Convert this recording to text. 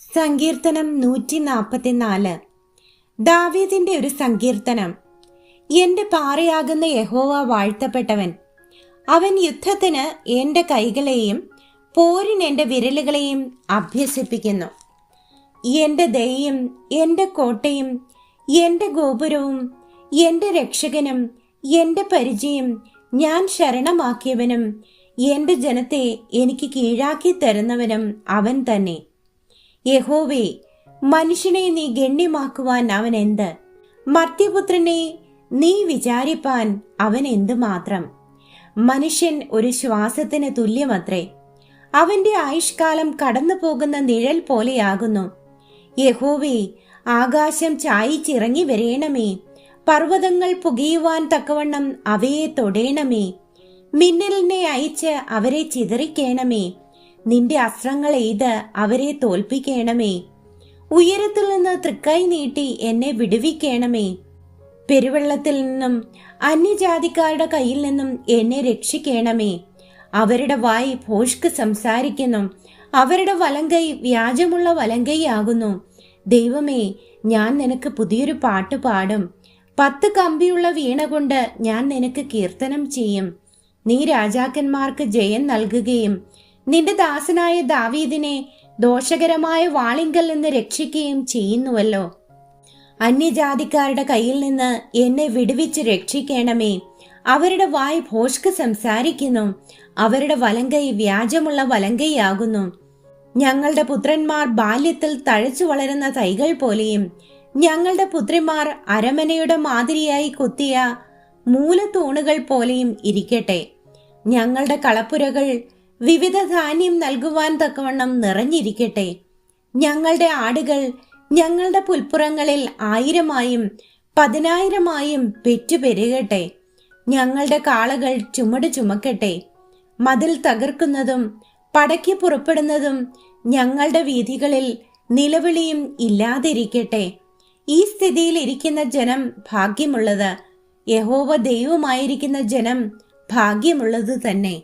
സങ്കീർത്തനം നൂറ്റി നാൽപ്പത്തിനാല് ദാവീദിന്റെ ഒരു സങ്കീർത്തനം. എന്റെ പാറയാകുന്ന യഹോവ വാഴ്ത്തപ്പെട്ടവൻ. അവൻ യുദ്ധത്തിന് എന്റെ കൈകളെയും പോരിന് എന്റെ വിരലുകളെയും അഭ്യസിപ്പിക്കുന്നു. എന്റെ ദയയും എന്റെ കോട്ടയും എന്റെ ഗോപുരവും എന്റെ രക്ഷകനും എന്റെ പരിചയം ഞാൻ ശരണമാക്കിയവനും എന്റെ ജനത്തെ എനിക്ക് കീഴാക്കി തരുന്നവനും അവൻ തന്നെ. യഹോവേ മനുഷ്യനെ നീ ഗണ്യമാക്കുവാൻ അവൻ എന്ത് മർത്യപുത്രനെ നീ വിചാരിപ്പാൻ അവൻ എന്തു മാത്രം? മനുഷ്യൻ ഒരു ശ്വാസത്തിന് തുല്യമത്രേ. അവന്റെ ആയുഷ്കാലം കടന്നു പോകുന്ന നിഴൽ പോലെയാകുന്നു. യഹോവേ ആകാശം ചായിച്ചിറങ്ങി വരേണമേ. പർവതങ്ങൾ പുകയുവാൻ തക്കവണ്ണം അവയെ തൊടേണമേ. മിന്നലിനെ അയച്ച് അവരെ ചിതറിക്കേണമേ. നിന്റെ അസ്ത്രങ്ങൾ എയ്ത് അവരെ തോൽപ്പിക്കണമേ? ഉയരത്തിൽ നിന്ന് തൃക്കൈ നീട്ടി എന്നെ വിടുവിക്കണമേ. പെരുവെള്ളത്തിൽ നിന്നും അന്യജാതിക്കാരുടെ കയ്യിൽ നിന്നും എന്നെ രക്ഷിക്കണമേ. അവരുടെ വായി ഭോഷ്ക്ക് സംസാരിക്കുന്നു. അവരുടെ വലങ്കൈ വ്യാജമുള്ള വലങ്കൈയാകുന്നു. ദൈവമേ ഞാൻ നിനക്ക് പുതിയൊരു പാട്ട് പാടും. പത്ത് കമ്പിയുള്ള വീണ കൊണ്ട് ഞാൻ നിനക്ക് കീർത്തനം ചെയ്യും. നീ രാജാക്കന്മാർക്ക് ജയം നൽകുകയും നിന്റെ ദാസനായ ദാവീദിനെ ദോഷകരമായ വാളിങ്കൽ നിന്ന് രക്ഷിക്കുകയും ചെയ്യുന്നുവല്ലോ. അന്യജാതിക്കാരുടെ കയ്യിൽ നിന്ന് എന്നെ വിടുവിച്ച് രക്ഷിക്കണമേ. അവരുടെ വായ് ഭോഷ്ക്ക് സംസാരിക്കുന്നു. അവരുടെ വലങ്കൈ വ്യാജമുള്ള വലങ്കൈയാകുന്നു. ഞങ്ങളുടെ പുത്രന്മാർ ബാല്യത്തിൽ തഴച്ചു വളരുന്ന തൈകൾ പോലെയും ഞങ്ങളുടെ പുത്രിമാർ അരമനയുടെ മാതിരിയായി കൊത്തിയ മൂലത്തൂണുകൾ പോലെയും ഇരിക്കട്ടെ. ഞങ്ങളുടെ കളപ്പുരകൾ വിവിധ ധാന്യം നൽകുവാൻ തക്കവണ്ണം നിറഞ്ഞിരിക്കട്ടെ. ഞങ്ങളുടെ ആടുകൾ ഞങ്ങളുടെ പുൽപ്പുറങ്ങളിൽ ആയിരമായും പതിനായിരമായും പെറ്റുപെരുകട്ടെ. ഞങ്ങളുടെ കാളകൾ ചുമട് ചുമക്കട്ടെ. മതിൽ തകർക്കുന്നതും പടയ്ക്ക് പുറപ്പെടുന്നതും ഞങ്ങളുടെ വീഥികളിൽ നിലവിളിയും ഇല്ലാതിരിക്കട്ടെ. ഈ സ്ഥിതിയിൽ ഇരിക്കുന്ന ജനം ഭാഗ്യമുള്ളത്. യഹോവ ദൈവമായിരിക്കുന്ന ജനം ഭാഗ്യമുള്ളത് തന്നെ.